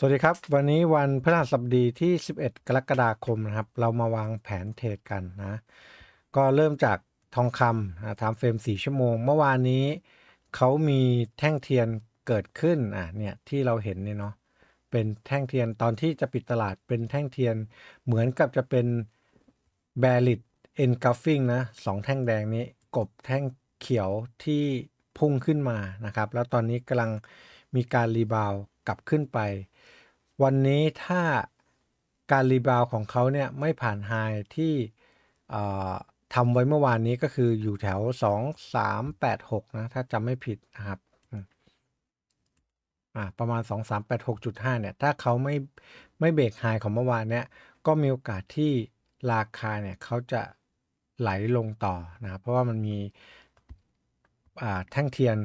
สวัสดีครับ วันนี้วันพฤหัสบดีที่ 11 กรกฎาคมนะครับ เรามาวางแผนเทรดกันนะ ก็เริ่มจากทองคำนะทำเฟรม 4 ชั่วโมง เมื่อวานนี้เขามีแท่งเทียนเกิดขึ้นอะเนี่ยที่เราเห็นเนี่ยเนาะเป็นแท่งเทียนตอนที่จะปิดตลาดเป็นแท่งเทียนเหมือนกับจะเป็น b a r i t engulfing นะสองแท่งแดงนี้กบแท่งเขียวที่พุ่งขึ้นมานะครับ แล้วตอนนี้กำลัง มีการรีบาวกลับขึ้นไป วันนี้ถ้าการรีบาวของเขาเนี่ยไม่ผ่านไฮที่ทำไว้เมื่อวานนี้ก็คืออยู่แถว 2 3 8 6 นะ ถ้าจำไม่ผิดนะครับอืมอ่าประมาณ 2 3 8 6.5 เนี่ย ถ้าเขาไม่ไม่เบรกไฮของเมื่อวานเนี่ย ก็มีโอกาสที่ราคาเนี่ยเขาจะไหลลงต่อนะครับ เพราะว่ามันมีแท่งเทียน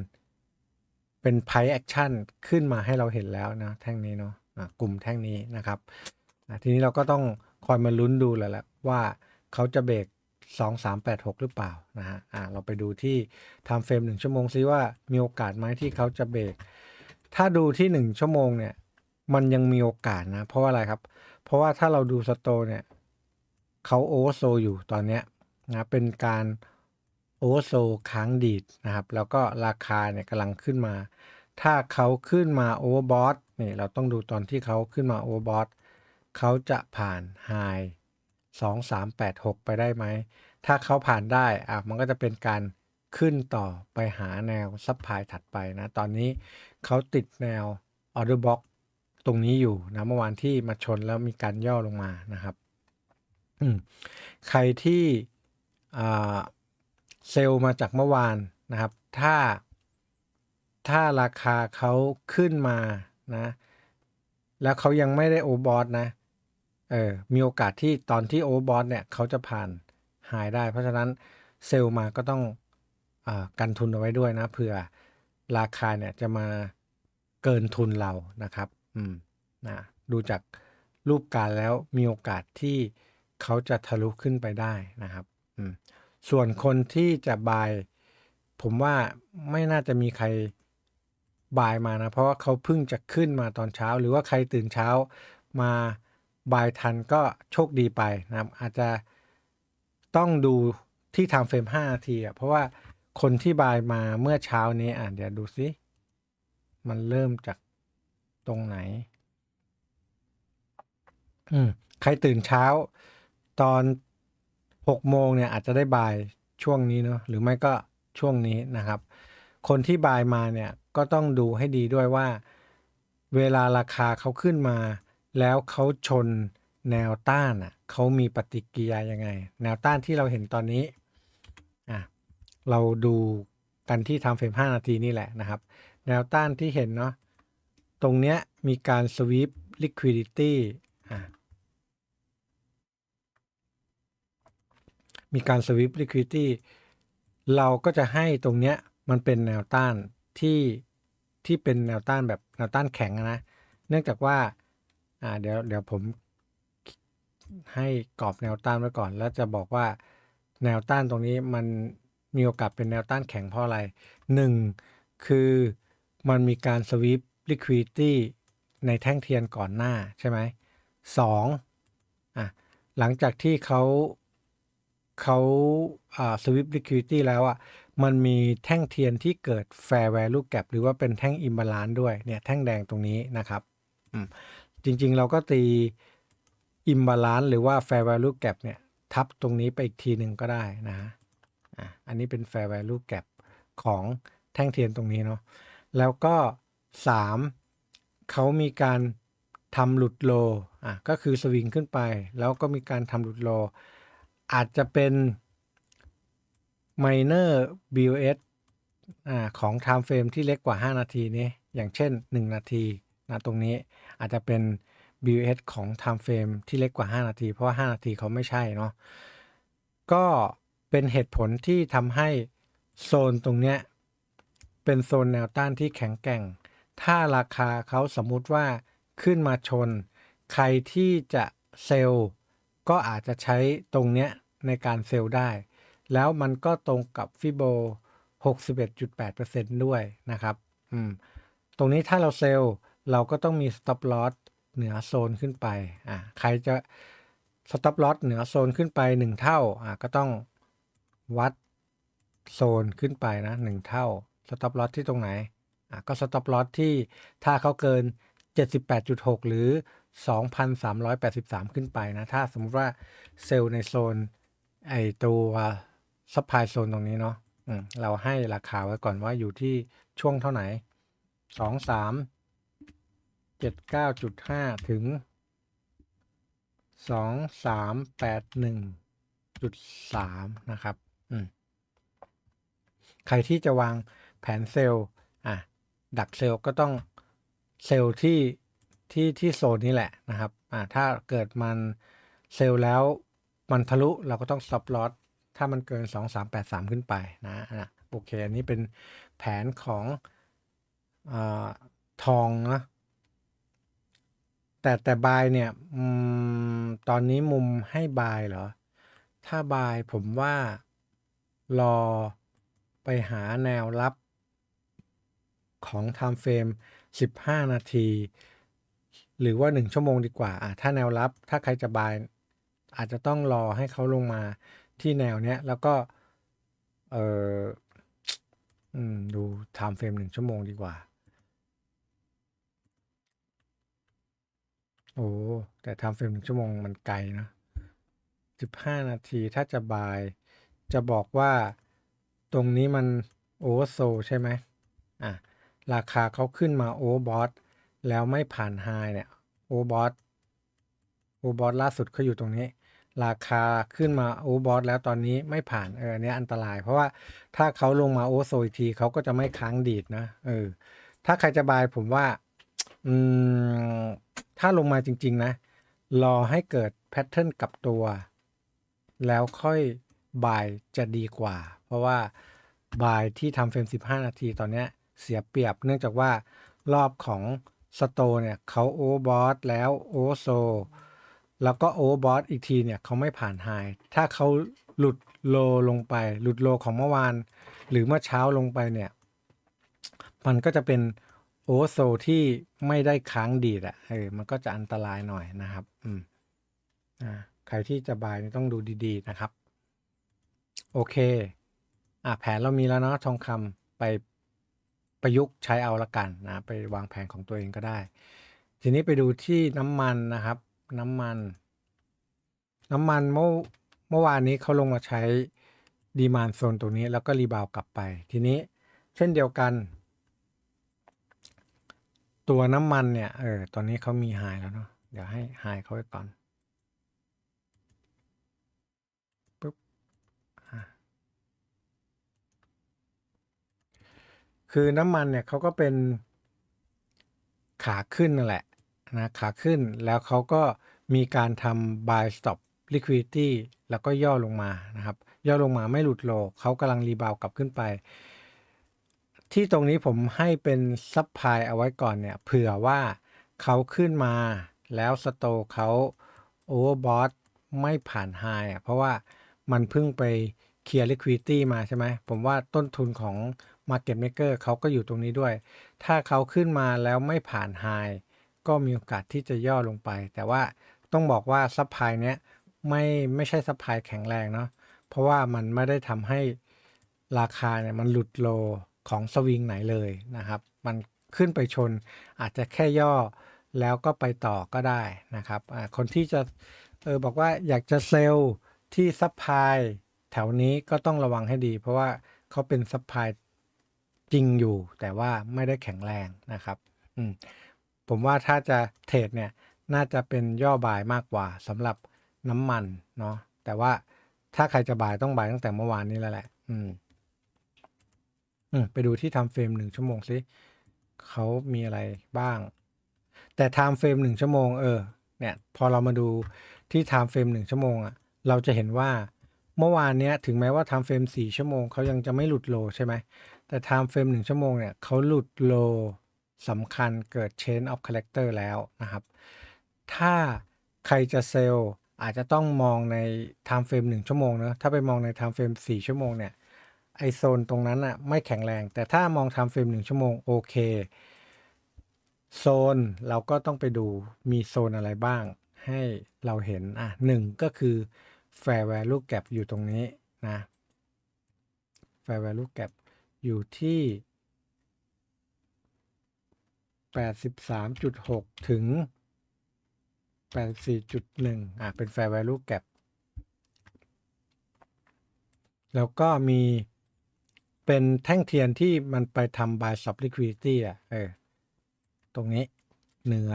เป็นไพ่แอคชั่นขึ้นมาให้เราเห็นแล้วนะแท่งนี้เนาะกลุ่มแท่งนี้นะครับทีนี้เราก็ต้องคอยมาลุ้นดูแล้วแหละว่าเขาจะเบรก2 3 8 6 หรือเปล่านะฮะอะเราไปดูที่ทำเฟรม1ชั่วโมงซิว่ามีโอกาสไหมที่เขาจะเบรกถ้าดูที่ 1 ชั่วโมงเนี่ยมันยังมีโอกาสนะ เพราะว่าอะไรครับ เพราะว่าถ้าเราดูสโตเนี่ยเขาโอเวอร์โซอยู่ตอนเนี้ยนะเป็นการ โอเวอร์โซค้างดีดนะครับ แล้วก็ราคาเนี่ยกำลังขึ้นมา ถ้าเขาขึ้นมาโอเวอร์บอทนี่เราต้องดูตอนที่เขาขึ้นมาโอเวอร์บอทเขาจะผ่านไฮสองสามแปดหกไปได้ไหม ถ้าเขาผ่านได้อะมันก็จะเป็นการขึ้นต่อไปหาแนวซับพลายถัดไปนะ ตอนนี้เขาติดแนวออเดอร์บ็อกตรงนี้อยู่นะเมื่อวานที่มาชนแล้วมีการย่อลงมานะครับอืมใครที่อ่า เซลล์มาจากเมื่อวานนะครับ ถ้าถ้าราคาเขาขึ้นมานะ แล้วเขายังไม่ได้โอบอทนะเออมีโอกาสที่ตอนที่โอบอทเนี่ยเขาจะผ่านหายได้ เพราะฉะนั้นเซลล์มาก็ต้องอากันทุนเอาไว้ด้วยนะเผื่อราคาเนี่ยจะมาเกินทุนเรานะครับ อืมนะดูจากรูปการแล้วมีโอกาสที่เขาจะทะลุขึ้นไปได้นะครับ อืม ส่วนคนที่จะบาย ผมว่าไม่น่าจะมีใครบายมานะ เพราะว่าเขาเพิ่งจะขึ้นมาตอนเช้า หรือว่าใครตื่นเช้ามาบายทันก็โชคดีไปนะครับ อาจจะต้องดูที่ทำเฟรม5นาทีอะเพราะว่าคนที่บายมาเมื่อเช้านี้อะเดี๋ยวดูซิมันเริ่มจากตรงไหน อืมใครตื่นเช้า ตอน หกโมงเนี่ยอาจจะได้บายช่วงนี้เนาะหรือไม่ก็ช่วงนี้นะครับ คนที่บายมาเนี่ยก็ต้องดูให้ดีด้วยว่า เวลาราคาเขาขึ้นมา แล้วเขาชนแนวต้านอะเขามีปฏิกิริยายังไง แนวต้านที่เราเห็นตอนนี้อะเราดูกันที่ทำเฟรม5นาทีนี่แหละนะครับ แนวต้านที่เห็นเนาะตรงเนี้ยมีการสวีป liquidity อะ มีการสวิป liquidity เราก็จะให้ตรงเนี้ยมันเป็นแนวต้านที่ที่เป็นแนวต้านแบบแนวต้านแข็งนะ เนื่องจากว่าอ่าเดี๋ยวเดี๋ยวผมให้กรอบแนวต้านไว้ก่อน แล้วจะบอกว่าแนวต้านตรงนี้มันมีโอกาสเป็นแนวต้านแข็งเพราะอะไรหนึ่งคือมันมีการสวิป liquidity ในแท่งเทียนก่อนหน้าใช่ไหมสองอะหลังจากที่เขา เขาอ่าสวิป liquidity แล้วอะมันมีแท่งเทียนที่เกิด fair value gap หรือว่าเป็นแท่ง imbalance ด้วยเนี่ยแท่งแดงตรงนี้นะครับอืมจริงๆเราก็ตี imbalance หรือว่า fair value gap เนี่ยทับตรงนี้ไปอีกทีหนึ่งก็ได้นะอะอันนี้เป็น fair value gap ของแท่งเทียนตรงนี้เนาะแล้วก็ 3 เขามีการทำหลุดโลอะก็คือสวิงขึ้นไป แล้วก็มีการทำหลุดโล อาจจะเป็น minor BOS อ่าของ time frame ที่เล็กกว่า 5 นาทีนี้ อย่างเช่น 1 นาทีนะตรงนี้อาจจะเป็น BOS ของ time frame ที่เล็กกว่า 5 นาที เพราะว่า 5 นาทีเขาไม่ใช่เนาะก็เป็นเหตุผลที่ทำให้โซนตรงเนี้ยเป็นโซนแนวต้านที่แข็งแกร่ง ถ้าราคาเขาสมมุติว่าขึ้นมาชน ใครที่จะเซลล์ก็อาจจะใช้ตรงเนี้ย ในการเซลล์ได้ แล้วมันก็ตรงกับฟิโบ 61.8%ด้วยนะครับอืมตรงนี้ถ้าเราเซลล์เราก็ต้องมี stop loss เหนือโซนขึ้นไปอ่าใครจะ stop loss เหนือโซนขึ้นไปหนึ่งเท่าอ่าก็ต้องวัดโซนขึ้นไปนะหนึ่งเท่า stop loss ที่ตรงไหนอะก็ stop loss ที่ถ้าเขาเกิน 78.6 หรือ 2,383 ขึ้นไปนะ ถ้าสมมติว่าเซลล์ในโซน ไอตัวซัพพลายโซนตรงนี้เนาะเราให้ราคาไว้ก่อนว่าอยู่ที่ช่วงเท่าไหร่2 3 7 9.5ถึง2 3 8 1.3นะครับใครที่จะวางแผนเซลล์อะดักเซลล์ก็ต้องเซลล์ที่ที่ที่โซนนี้แหละนะครับอ่าถ้าเกิดมันเซลล์แล้ว มันทะลุเราก็ต้อง stop loss ถ้ามันเกิน 2 3 8 3 ขึ้นไปนะนะโอเค อันนี้เป็นแผนของอทองนะแต่แต่บายเนี่ยอตอนนี้มุมให้บายเหรอ ถ้าบายผมว่ารอไปหาแนวรับของ time frame 15 นาที หรือว่า 1 ชั่วโมงดีกว่า ถ้าแนวรับถ้าใครจะบาย อาจจะต้องรอให้เขาลงมาที่แนวเนี้ย แล้วก็เอออืมดู time frame 1ชั่วโมงดีกว่า โอ้แต่ time frame 1ชั่วโมงมันไกลนะ15นาทีถ้าจะบาย จะบอกว่าตรงนี้มันโอเวอร์โซใช่ไหมอะ ราคาเขาขึ้นมาโอเวอร์บอทแล้วไม่ผ่านไฮเนี่ยโอเวอร์บอทโอเวอร์บอทล่าสุดเขาอยู่ตรงนี้ ราคาขึ้นมาโอบอทแล้วตอนนี้ไม่ผ่านเออเนี้ยอันตราย เพราะว่าถ้าเขาลงมาโอโซอีกทีเขาก็จะไม่ค้างดีดนะเออถ้าใครจะบายผมว่าอืมถ้าลงมาจริง ๆ นะ รอให้เกิดแพทเทิร์นกับตัว แล้วค่อยบายจะดีกว่า เพราะว่าบายที่ทำเฟรม 15 นาทีตอนเนี้ยเสียเปรียบเนื่องจากว่ารอบของสโตเนี่ยเขาโอบอทแล้วโอโซ แล้วก็โอเวอร์บอทอีกทีเนี่ยเขาไม่ผ่านไฮถ้าเขาหลุดโลลงไป หลุดโลของเมื่อวาน หรือเมื่อเช้าลงไปเนี่ย มันก็จะเป็นโอเวอร์โซที่ไม่ได้ค้างดีดอะ่ะเออมันก็จะอันตรายหน่อยนะครับ อืมอ่าใครที่จะบายต้องดูดีๆนะครับ โอเค อะแผนเรามีแล้วเนาะทองคำไปประยุกต์ใช้เอาละกันนะ ไปวางแผนของตัวเองก็ได้ ทีนี้ไปดูที่น้ำมันนะครับ น้ำมัน น้ำมันเมื่อเมื่อวานนี้เขาลงมาใช้ดีมานโซนตรงนี้แล้วก็รีบาวกลับไป ทีนี้เช่นเดียวกัน ตัวน้ำมันเนี่ย เออ ตอนนี้เขามีไฮแล้วเนาะเดี๋ยวให้ไฮเขาไว้ก่อนปุ๊บคือน้ำมันเนี่ยเขาก็เป็นขาขึ้นนั่นแหละ นะขาขึ้นแล้วเขาก็มีการทำ buy stop liquidity แล้วก็ย่อลงมานะครับ ย่อลงมาไม่หลุดโลเขากำลังรีบาวกลับขึ้นไป ที่ตรงนี้ผมให้เป็นซับพลายเอาไว้ก่อนเนี่ยเผื่อว่าเขาขึ้นมาแล้วสโตเขาโอเวอร์บอทไม่ผ่านไฮอะเพราะว่ามันเพิ่งไปเคลียร์ liquidity มาใช่ไหม ผมว่าต้นทุนของ Market Maker เขาก็อยู่ตรงนี้ด้วย ถ้าเขาขึ้นมาแล้วไม่ผ่านไฮ ก็มีโอกาสที่จะย่อลงไป แต่ว่าต้องบอกว่าซัพพลายเนี้ยไม่ไม่ใช่ซัพพลายแข็งแรงเนาะเพราะว่ามันไม่ได้ทำให้ราคาเนี่ยมันหลุดโลของสวิงไหนเลยนะครับ มันขึ้นไปชนอาจจะแค่ย่อแล้วก็ไปต่อก็ได้นะครับคนที่จะเออบอกว่าอยากจะเซลล์ที่ซัพพลายแถวนี้ก็ต้องระวังให้ดี เพราะว่าเขาเป็นซัพพลายจริงอยู่ แต่ว่าไม่ได้แข็งแรงนะครับอืม ผมว่าถ้าจะเทรดเนี่ยน่าจะเป็นย่อบายมากกว่าสำหรับน้ำมันเนาะแต่ว่าถ้าใครจะบายต้องบายตั้งแต่เมื่อวานนี้แล้วแหละ อืม อืม ไปดูที่ time frame หนึ่งชั่วโมงสิเขามีอะไรบ้าง แต่ time frame หนึ่งชั่วโมงเออ เนี่ย พอเรามาดูที่ time frame หนึ่งชั่วโมงอะ่ะ เราจะเห็นว่าเมื่อวานเนี้ย ถึงแม้ว่า time frame สี่ชั่วโมงเขายังจะไม่หลุดโลใช่ไหมแต่ time frame หนึ่งชั่วโมงเนี่ยเขาหลุดโล สำคัญเกิด chain of character แล้วนะครับ ถ้าใครจะเซลล์อาจจะต้องมองใน time frame 1 ชั่วโมงเนอะถ้าไปมองใน time frame 4 ชั่วโมงเนี่ยไอโซนตรงนั้นอะไม่แข็งแรง แต่ถ้ามอง time frame 1 ชั่วโมงโอเคโซนเราก็ต้องไปดูมีโซนอะไรบ้าง ให้เราเห็นอะหนึ่งก็คือ fair value gap อยู่ตรงนี้นะ fair value gap อยู่ที่ 83.6 ถึง 84.1 อะ เป็น fair value gap แล้วก็มีเป็นแท่งเทียนที่มันไปทำ buy stop liquidity อะ เออ ตรงนี้เหนือ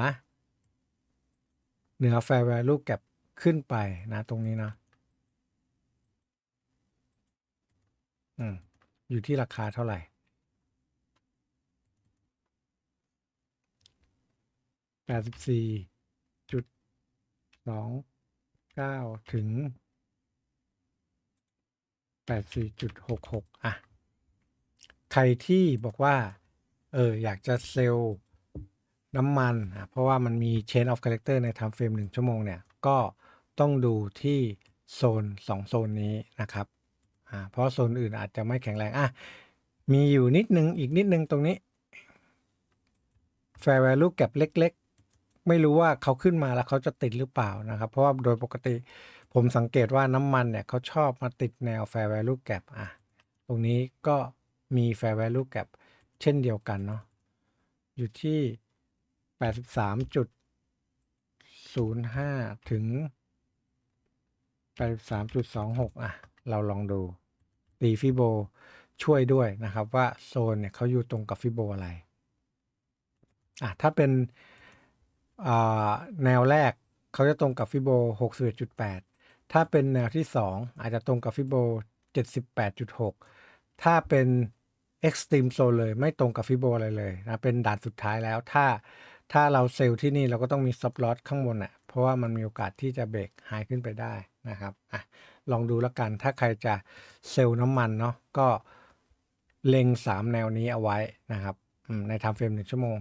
เหนือ fair value gap ขึ้นไปนะตรงนี้นะอืม อยู่ที่ราคาเท่าไหร่ แปดสิบสี่จุดสองเก้าถึงแปดสี่จุดหกหกอะ ใครที่บอกว่า เออ อยากจะเซลล์น้ำมันอะเพราะว่ามันมี chain of character ใน time frame หนึ่งชั่วโมงเนี่ย ก็ต้องดูที่โซนสองโซนนี้นะครับอ่าเพราะโซนอื่นอาจจะไม่แข็งแรง อะ มีอยู่นิดนึง อีกนิดนึงตรงนี้ fair value gap เล็ก ไม่รู้ว่าเขาขึ้นมาแล้วเขาจะติดหรือเปล่านะครับ เพราะว่าโดยปกติผมสังเกตว่าน้ำมันเนี่ยเขาชอบมาติดแนว fair value gap อะ ตรงนี้ก็มี fair value gap เช่นเดียวกันเนาะอยู่ที่ 83.05 ถึง 83.26 อะ เราลองดูตีฟิโบช่วยด้วยนะครับว่าโซนเนี่ยเขาอยู่ตรงกับฟิโบอะไรอะถ้าเป็น แนวแรกเขาจะตรงกับฟิโบ 61.8 ถ้าเป็นแนวที่ 2 อาจจะตรงกับฟิโบ 78.6 ถ้าเป็น extreme zone เลยไม่ตรงกับฟิโบอะไรเลยนะเป็นด่านสุดท้ายแล้วถ้าถ้าเราเซลล์ที่นี่เราก็ต้องมี stop loss ข้างบนอะเพราะว่ามันมีโอกาสที่จะเบรกหายขึ้นไปได้นะครับอะลองดูแล้วกันถ้าใครจะเซลล์น้ำมันเนาะก็เล็ง 3 แนวนี้เอาไว้นะครับใน time frame 1ชั่วโมง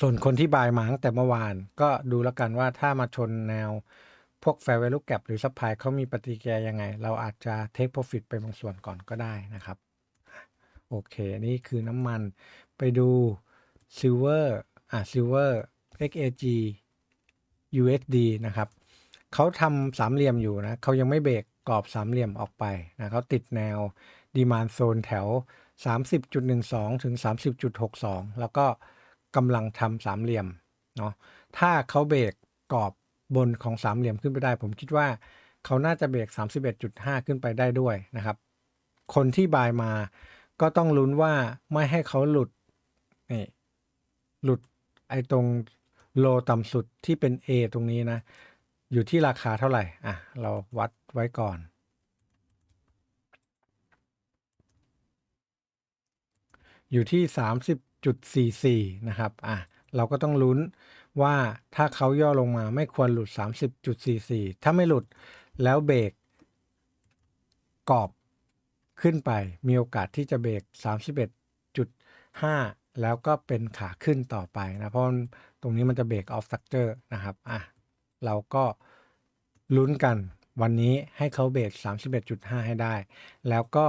ส่วนคนที่บายมาตั้งแต่เมื่อวานก็ดูแล้วกันว่าถ้ามาชนแนวพวก fair value gap หรือ supply เขามีปฏิกิริยายังไง เราอาจจะ take profit ไปบางส่วนก่อนก็ได้นะครับ โอเค นี่คือน้ำมันไปดู silver อะ silver XAG USD นะครับเขาทำสามเหลี่ยมอยู่นะเขายังไม่เบรกกรอบสามเหลี่ยมออกไปนะเขาติดแนว demand zone แถว 30.12 ถึง 30.62 แล้วก็ กำลังทำสามเหลี่ยมเนาะถ้าเขาเบรกกรอบบนของสามเหลี่ยมขึ้นไปได้ ผมคิดว่าเขาน่าจะเบรก 31.5 ขึ้นไปได้ด้วยนะครับ คนที่บายมาก็ต้องลุ้นว่าไม่ให้เขาหลุดนี่หลุดไอ้ตรงโลต่ำสุดที่เป็น A ตรงนี้นะ อยู่ที่ราคาเท่าไหร่ อะ เราวัดไว้ก่อน อยู่ที่ 30.44 นะครับ อะ เราก็ต้องลุ้นว่าถ้าเขาย่อลงมาไม่ควรหลุด 30.44 ถ้าไม่หลุดแล้วเบรกกรอบขึ้นไป มีโอกาสที่จะเบรก 31.5 แล้วก็เป็นขาขึ้นต่อไปนะ เพราะตรงนี้มันจะเบรกออฟสตั c เจอร์นะครับ อะ เราก็ลุ้นกันวันนี้ให้เขาเบรก31.5 ให้ได้ แล้วก็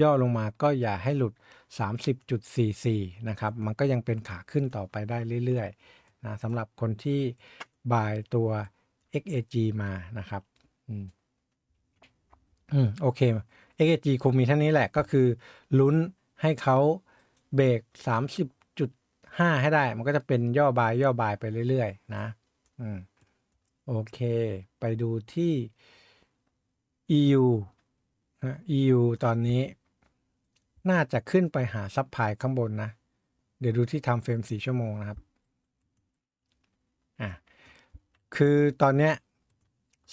ย่อลงมาก็อย่าให้หลุด 30.44 นะครับ มันก็ยังเป็นขาขึ้นต่อไปได้เรื่อยๆนะสำหรับคนที่บายตัว XAG มานะครับ อืมอืมโอเค XAG คงมีเท่านี้แหละก็คือ ลุ้นให้เขาเบรก30.5 ให้ได้ มันก็จะเป็นย่อบายย่อบายไปเรื่อยๆ นะ อืมโอเค ไปดูที่ EU นะ EU ตอนนี้ น่าจะขึ้นไปหาซับพายข้างบนนะ เดี๋ยวดูที่ทำเฟรมสี่ชั่วโมงนะครับอะคือตอนเนี้ย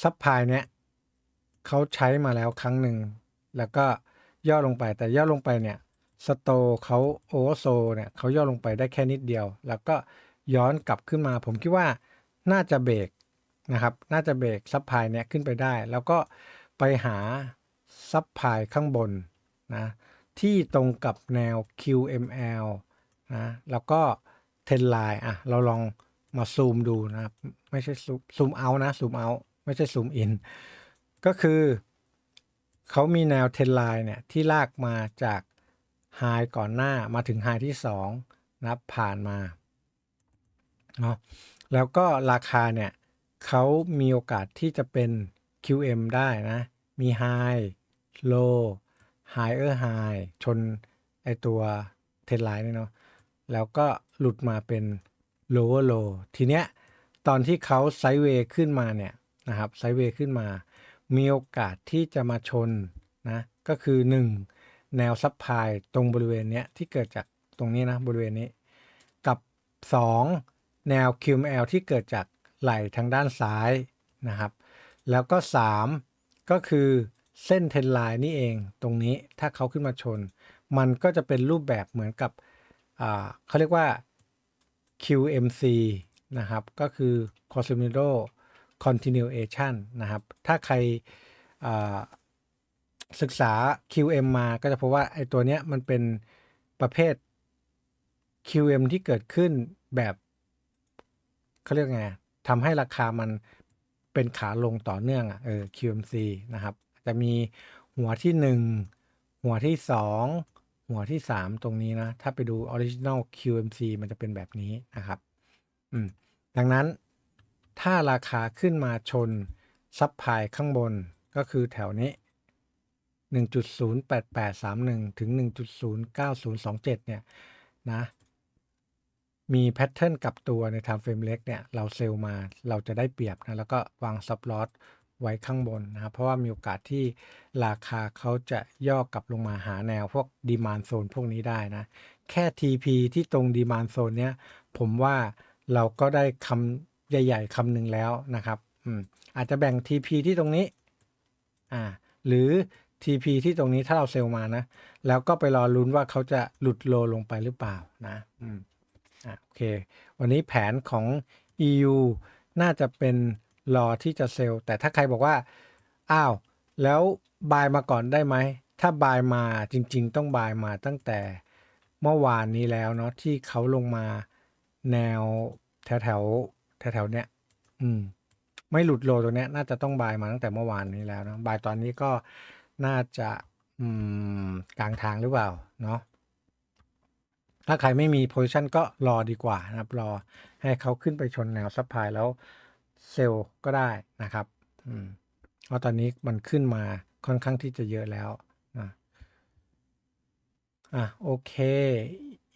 ซับพายเนี้ยเขาใช้มาแล้วครั้งหนึ่ง แล้วก็ย่อลงไปแต่ย่อลงไปเนี่ยสโตเขาโอเวอร์โซเนี่ยเขาย่อลงไปได้แค่นิดเดียว แล้วก็ย้อนกลับขึ้นมา ผมคิดว่าน่าจะเบรกนะครับ น่าจะเบรกซับพายเนี่ยขึ้นไปได้ แล้วก็ไปหาซับพายข้างบนนะ ที่ตรงกับแนว QML นะแล้วก็เทนไลน์อะเราลองมาซูมดูนะครับไม่ใช่ซูมเอานะซูมเอาไม่ใช่ซูมอินก็คือเขามีแนวเทนไลน์เนี่ย ที่ลากมาจากไฮก่อนหน้ามาถึงไฮที่นะครับผ่านมาเนาะแล้วก็ราคาเนี่ยเขามีโอกาสที่จะเป็น QM ได้นะ มี High Low Higher High ชนไอตัวเทนไลน์นี่เนาะแล้วก็หลุดมาเป็น lower low ทีเนี้ยตอนที่เขาไซด์เวย์ขึ้นมาเนี่ยนะครับไซด์เวย์ขึ้นมา มีโอกาสที่จะมาชนนะก็คือ 1 แนวซับพายตรงบริเวณเนี้ยที่เกิดจากตรงนี้นะบริเวณนี้ กับ 2 แนว QML ที่เกิดจากไหล่ทางด้านซ้ายนะครับ แล้วก็ 3 ก็คือ เส้นเทนไลน์นี่เองตรงนี้ถ้าเขาขึ้นมาชน มันก็จะเป็นรูปแบบเหมือนกับเขาเรียกว่า QMC นะครับ ก็คือ Cosimido Continuation นะครับ ถ้าใครศึกษา QM มาก็จะพบว่าไอ้ตัวเนี้ยมันเป็นประเภท QM ที่เกิดขึ้นแบบเขาเรียกไงทำให้ราคามันเป็นขาลงต่อเนื่องอะเออ QMC นะครับ จะมีหัวที่ 1 หัวที่ 2 หัวที่ 3 ตรงนี้นะ ถ้าไปดู Original QMC มันจะเป็นแบบนี้นะครับอืมดังนั้นถ้าราคาขึ้นมาชนซับพายข้างบนก็คือแถวนี้ 1.08831 ถึง 1.09027 เนี่ยนะ มีแพทเทิร์นกลับตัวใน time frame เล็กเนี่ย เราเซลล์มาเราจะได้เปรียบนะ แล้วก็วางซับลอ s ไว้ข้างบนนะครับเพราะว่ามีโอกาสที่ราคาเขาจะย่อกลับลงมาหาแนวพวกดีมานโซนพวกนี้ได้นะแค่ TP ที่ตรงดีมานโซนเนี้ยผมว่าเราก็ได้คำใหญ่ ๆคำหนึ่งแล้วนะครับอืมอาจจะแบ่ง TP ที่ตรงนี้อ่าหรือ TP ที่ตรงนี้ถ้าเราเซลล์มานะ แล้วก็ไปรอลุ้นว่าเขาจะหลุดโลลงไปหรือเปล่านะอืมอะโอเค วันนี้แผนของ EU น่าจะเป็น รอที่จะเซลล์ แต่ถ้าใครบอกว่า อ้าว แล้วบายมาก่อนได้ไหม ถ้าบายมาจริง ๆ ต้องบายมาตั้งแต่เมื่อวานนี้แล้วเนาะที่เขาลงมาแนวแถวแถวแถวเนี้ย อืม ไม่หลุดโลตรงเนี้ย น่าจะต้องบายมาตั้งแต่เมื่อวานนี้แล้วนะบายตอนนี้ก็น่าจะอืมกลางทางหรือเปล่าเนาะถ้าใครไม่มีโพ i ชันก็รอดีกว่านะครับ รอให้เขาขึ้นไปชนแนวซัพพลายแล้ว เซลล์ก็ได้นะครับเพราะตอนนี้มันขึ้นมาค่อนข้างที่จะเยอะแล้วนะอะโอเค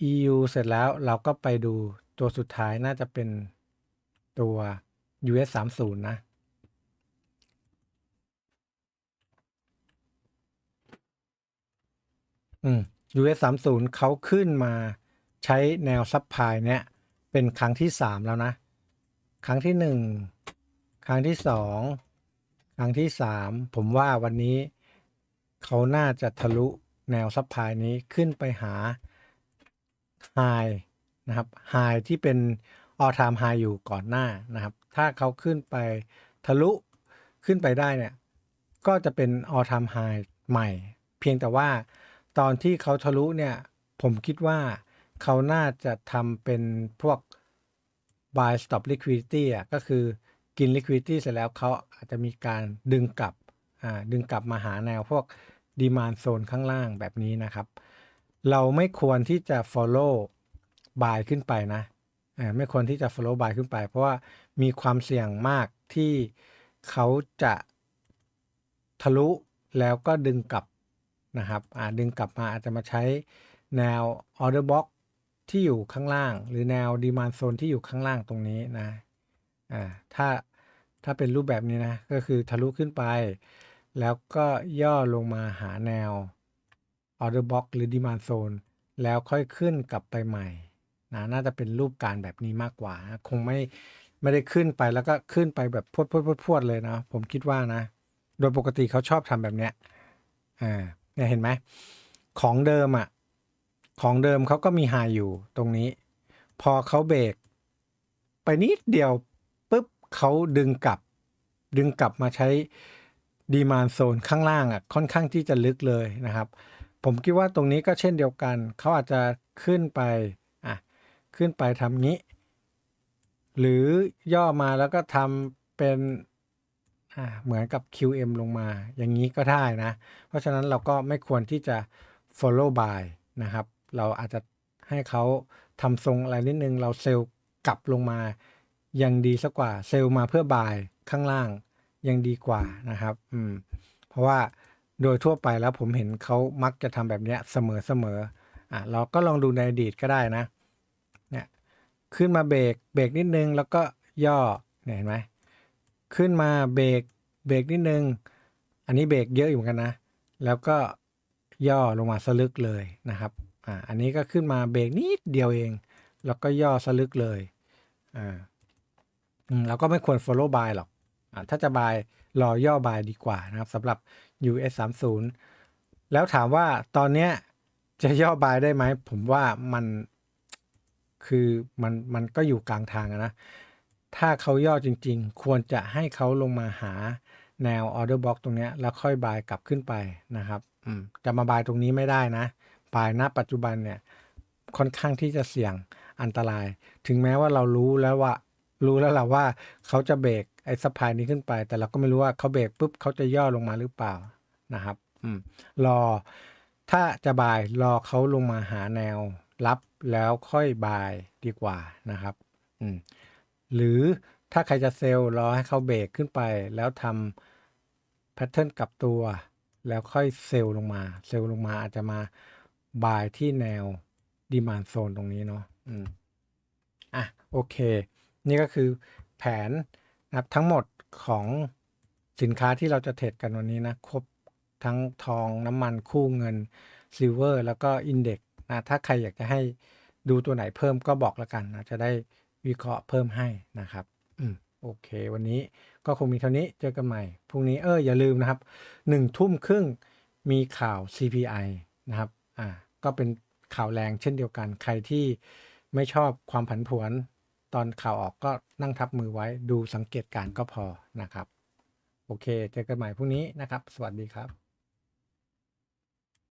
EU เสร็จแล้วเราก็ไปดูตัวสุดท้ายน่าจะเป็นตัว US 30นะ อืม US 30เขาขึ้นมาใช้แนวซับพลายเนี้ยเป็นครั้งที่ 3 แล้วนะ ครั้งที่ 1 ครั้งที่ 2 ครั้งที่ 3 ผมว่าวันนี้ เขาน่าจะทะลุแนวซับพายนี้ขึ้นไปหาไฮนะครับไฮที่เป็น all time high อยู่ก่อนหน้านะครับ ถ้าเขาขึ้นไปทะลุขึ้นไปได้เนี่ย ก็จะเป็น all time high ใหม่ เพียงแต่ว่าตอนที่เขาทะลุเนี่ย ผมคิดว่าเขาน่าจะทำเป็นพวก buy stop liquidity อะก็คือกิน liquidity เสร็จแล้วเขาอาจจะมีการดึงกลับอ่าดึงกลับมาหาแนวพวก demand zone ข้างล่างแบบนี้นะครับ เราไม่ควรที่จะ follow buy ขึ้นไปนะอ่าไม่ควรที่จะ follow buy ขึ้นไป เพราะว่ามีความเสี่ยงมากที่เขาจะทะลุแล้วก็ดึงกลับนะครับอ่าดึงกลับมาอาจจะมาใช้แนว order box ที่อยู่ข้างล่าง หรือแนว demand zone ที่อยู่ข้างล่างตรงนี้นะอ่าถ้าถ้าเป็นรูปแบบนี้นะก็คือทะลุขึ้นไป แล้วก็ย่อลงมาหาแนว order box หรือ demand zone แล้วค่อยขึ้นกลับไปใหม่นะน่าจะเป็นรูปการแบบนี้มากกว่านะคงไม่ไม่ได้ขึ้นไปแล้วก็ขึ้นไปแบบพวดพวดพวดพวดเลยนะผมคิดว่านะ โดยปกติเขาชอบทำแบบเนี้ยอ่าเนี่ยเห็นไหมของเดิมอะ ของเดิมเขาก็มีไฮอยู่ตรงนี้ พอเขาเบรกไปนิดเดียวปุ๊บเขาดึงกลับ ดึงกลับมาใช้ดีมานโซนข้างล่างอะค่อนข้างที่จะลึกเลยนะครับ ผมคิดว่าตรงนี้ก็เช่นเดียวกัน เขาอาจจะขึ้นไปอะขึ้นไปทำงี้ หรือย่อมาแล้วก็ทำเป็นอ่าเหมือนกับ QM ลงมา อย่างนี้ก็ได้นะ เพราะฉะนั้นเราก็ไม่ควรที่จะ follow by นะครับ เราอาจจะให้เขาทำทรงอะไรนิดนึง เราเซลล์กลับลงมายังดีสักกว่าเซลล์มาเพื่อบายข้างล่างยังดีกว่านะครับ อืม เพราะว่าโดยทั่วไปแล้วผมเห็นเขามักจะทำแบบเนี้ยเสมอเสมออะเราก็ลองดูในอดีตก็ได้นะ เนี่ย ขึ้นมาเบรกเบรกนิดนึง แล้วก็ย่อเนี่ยเห็นไหมขึ้นมาเบรกเบรกนิดนึง อันนี้เบรกเยอะอยู่เหมือนกันนะ แล้วก็ย่อลงมาสลึกเลยนะครับ อ่าอันนี้ก็ขึ้นมาเบรกนิดเดียวเอง แล้วก็ย่อสลึกเลยอ่าอืมเราก็ไม่ควร follow buy หรอกอ่าถ้าจะ buy รอย่อ buy ดีกว่านะครับสำหรับ US 3 0แล้วถามว่าตอนเนี้ยจะย่อ buy ได้ไหม ผมว่ามันคือมันมันก็อยู่กลางทางนะ ถ้าเขาย่อจริง ๆ ควรจะให้เขาลงมาหาแนว order box ตรงเนี้ยแล้วค่อยบายกลับขึ้นไปนะครับอืมจะมาบายตรงนี้ไม่ได้นะ บายณปัจจุบันเนี่ยค่อนข้างที่จะเสี่ยงอันตราย ถึงแม้ว่าเรารู้แล้วว่า รู้แล้วแหละว่าเขาจะเบรกไอ้สะพายนี้ขึ้นไป แต่เราก็ไม่รู้ว่าเขาเบรกปุ๊บเขาจะย่อลงมาหรือเปล่านะครับอืมรอถ้าจะบายรอเขาลงมาหาแนวรับแล้วค่อยบายดีกว่านะครับอืมหรือถ้าใครจะเซลล์รอให้เขาเบรกขึ้นไป แล้วทำแพทเทิร์นกลับตัว แล้วค่อยเซลล์ลงมา เซลล์ลงมาอาจจะมา บายที่แนวดีมานโซนตรงนี้เนาะอืมอะโอเค นี่ก็คือแผนนะครับทั้งหมดของสินค้าที่เราจะเทรดกันวันนี้นะ ครบทั้งทองน้ำมันคู่เงินซิลเวอร์แล้วก็อินเด็กนะถ้าใครอยากจะให้ดูตัวไหนเพิ่มก็บอกแล้วกันนะ จะได้วิเคราะห์เพิ่มให้นะครับอืมโอเค วันนี้ก็คงมีเท่านี้เจอกันใหม่พรุ่งนี้เอออย่าลืมนะครับหนึ่งทุ่มครึ่งมีข่าว CPI นะครับ อ่า ก็เป็นข่าวแรงเช่นเดียวกัน ใครที่ไม่ชอบความผันผวนตอนข่าวออกก็นั่งทับมือไว้ดูสังเกตการก็พอนะครับ โอเค เจอกันใหม่พรุ่งนี้นะครับ สวัสดีครับ